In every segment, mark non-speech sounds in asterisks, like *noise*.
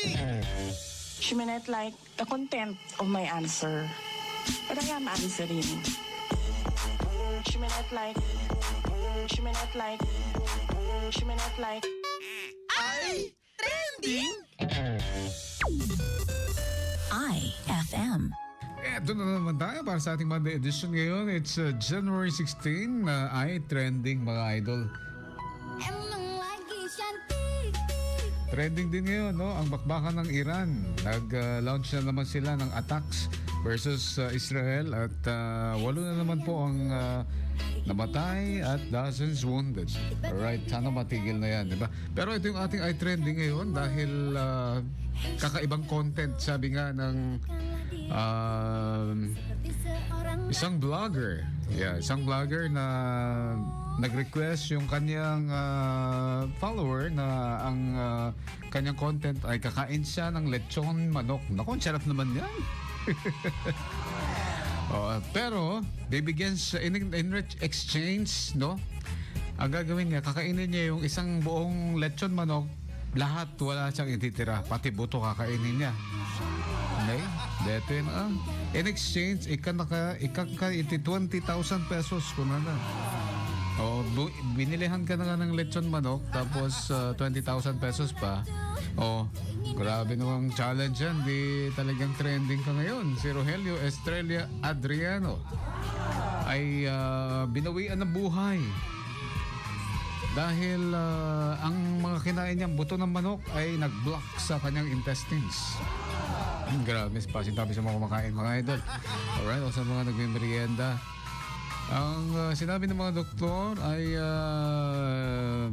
She may not like the content of my answer, but I am answering. She may not like, she may not like, she may not like. Ay, trending! IFM. Eto na naman tayo para sa ating Monday edition ngayon. It's uh, January 16 na ay trending mga idol. Cantik Trending din ngayon, no? Ang bakbakan ng Iran. Nag-launch na naman sila ng attacks versus uh, Israel at uh, walo na naman po ang uh, namatay at dozens wounded. Alright, sana matigil na yan, di ba? Pero ito yung ating ay trending ngayon dahil uh, kakaibang content, sabi nga ng seorang Isang vlogger. Yeah, isang vlogger na nag-request yung kanyang ah, follower na ang ah, kanyang content ay kakain siya ng lechon manok. Naku, ang sarap naman yan. *laughs* oh, pero, bibigyan siya in, in exchange, no? Ang gagawin niya, kakainin niya yung isang buong lechon manok, lahat wala siyang ititira, pati buto kakainin niya. Okay? Dito yun ah. In exchange, ika naka, ika ka iti 20,000 pesos kung na. O, bu- binilihan ka na nga ng lechon manok, tapos ah, 20,000 pesos pa. O, grabe namang challenge yan. Di talagang trending ka ngayon. Si Rogelio Estrella Adriano ay ah, binawian ng buhay. Dahil ah, ang mga kinain niyang buto ng manok ay nag-block sa kanyang intestines. Grabe, pasintabi sa mga kumakain mga idol. Alright, o sa mga nagmimerienda. Ang uh, sinabi ng mga doktor ay uh,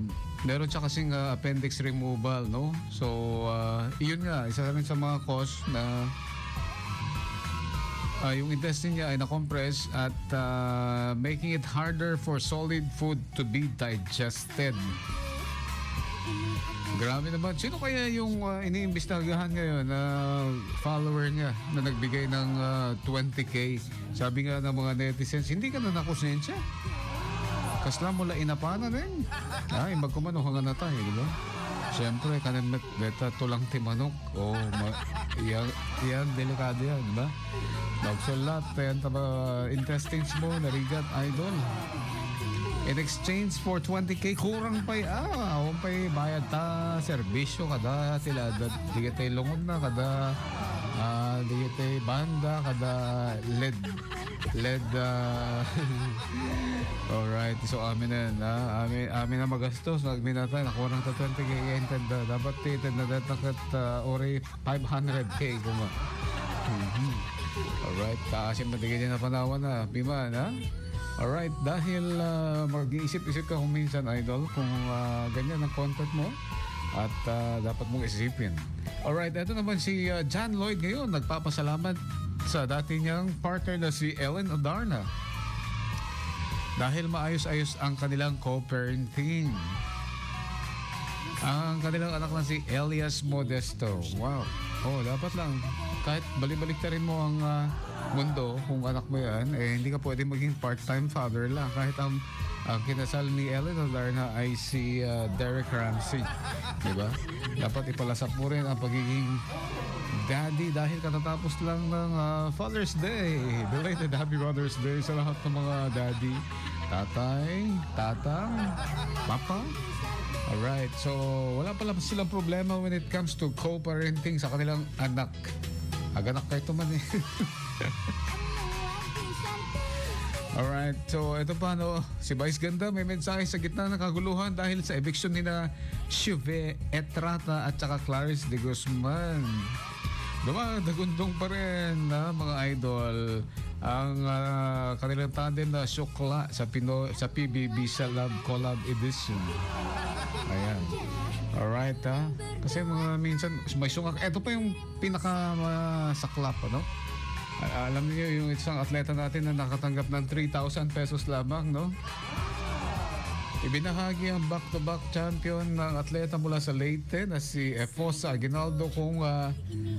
meron siya kasing uh, appendix removal, no? So, uh, iyon nga, isa rin sa mga cause na uh, yung intestine niya ay na-compress at uh, making it harder for solid food to be digested. Grabe naman. Sino kaya yung uh, iniimbestagahan ngayon na follower niya na nagbigay ng uh, 20k? Sabi nga ng mga netizens, hindi ka na nakusensya. Kasla mo la inapana rin. Ay, magkumano ka na tayo, di ba? Siyempre, kanan met beta tulang timanok. Oh, ma yan, yan, delikado yan, di ba? Magsulat, yan taba intestines mo, narigat, idol. In exchange for 20k, kurang pa'y, ah, awang pa'y bayad ta, serbisyo kada, sila, da, di kita lungod na, kada, ah, di kita banda, kada, led, led, ah, *laughs* alright, so amin na ah, amin, amin na magastos, nagminata, nakurang ta 20k, entered, da, dapat tited na datakat, uh, ori 500k, kuma. Mhm. Alright, taasim na tigil na panawan na, Pima, na? Alright, dahil uh, mag-iisip-isip ka kung minsan, idol, kung ah, ganyan ang content mo at ah, dapat mong isipin. Alright, ito naman si ah, John Lloyd ngayon, nagpapasalamat sa dati niyang partner na si Ellen Adarna dahil maayos-ayos ang kanilang co-parenting. Ang kanilang anak na si Elias Modesto. Wow. Oh, dapat lang. Kahit balibalik rin mo ang ah, mundo, kung anak mo yan, eh, hindi ka pwede maging part-time father lang. Kahit ang, ang kinasal ni Ellen Adarna ay si ah, Derek Ramsey. Di ba? Dapat ipalasap mo rin ang pagiging daddy dahil katatapos lang ng ah, Father's Day. Belated Happy Father's Day sa lahat ng mga daddy. Tatay, tatang, papa, Alright, so wala pala silang problema when it comes to co-parenting sa kanilang anak. Aganak kayo man eh. *laughs* Alright, so ito pa no, si Vice Ganda may mensahe sa gitna ng kaguluhan dahil sa eviction ni na Chuve Etrata at saka Clarice de Guzman. Dumadagundong pa rin na mga idol ang ah, kanilang tandem na Shukla sa Pino, sa PBB sa Lab Collab Edition. Ayan. Alright ha. Kasi mga minsan may sungak. Ito pa yung pinaka masaklap ano. Al- alam niyo yung isang atleta natin na nakatanggap ng 3,000 pesos lamang, no? Ibinahagi ang back-to-back champion ng atleta mula sa Leyte na si Efosa Aguinaldo kung ah,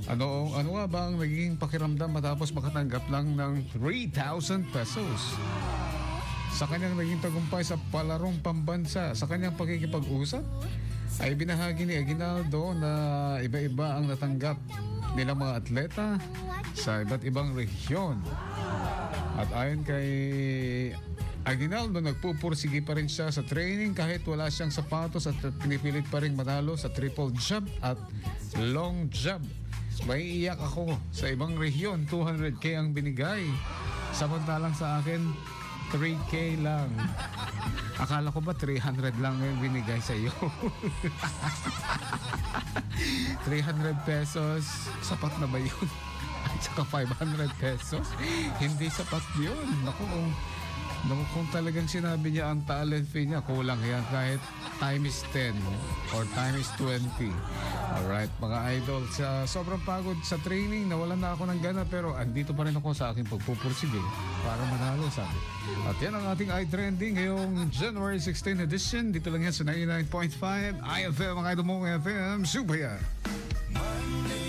ano, ano nga ba ang naging pakiramdam matapos makatanggap lang ng 3,000 pesos. Sa kanyang naging tagumpay sa palarong pambansa, sa kanyang pagkikipag-usap, ay binahagi ni Aguinaldo na iba-iba ang natanggap nilang mga atleta sa iba't ibang rehiyon. At ayon kay Aguinaldo, nagpupursige pa rin siya sa training kahit wala siyang sapatos at pinipilit pa rin manalo sa triple jump at long jump. May iyak ako sa ibang rehiyon, 200k ang binigay. Samantalang sa akin, 3k lang. Akala ko ba 300 lang yung binigay sa iyo? *laughs* 300 pesos, sapat na ba yun? *laughs* At saka 500 pesos, hindi sapat yun. Naku, naku, kung talagang sinabi niya ang talent fee niya, kulang yan kahit time is 10 or time is 20. Alright, mga idol, sa sobrang pagod sa training, nawalan na ako ng gana pero andito pa rin ako sa aking pagpupursige para manalo sabi. At yan ang ating iTrending ngayong January 16 edition. Dito lang yan sa 99.5 IFM, mga idol mo FM, Subaya. Monday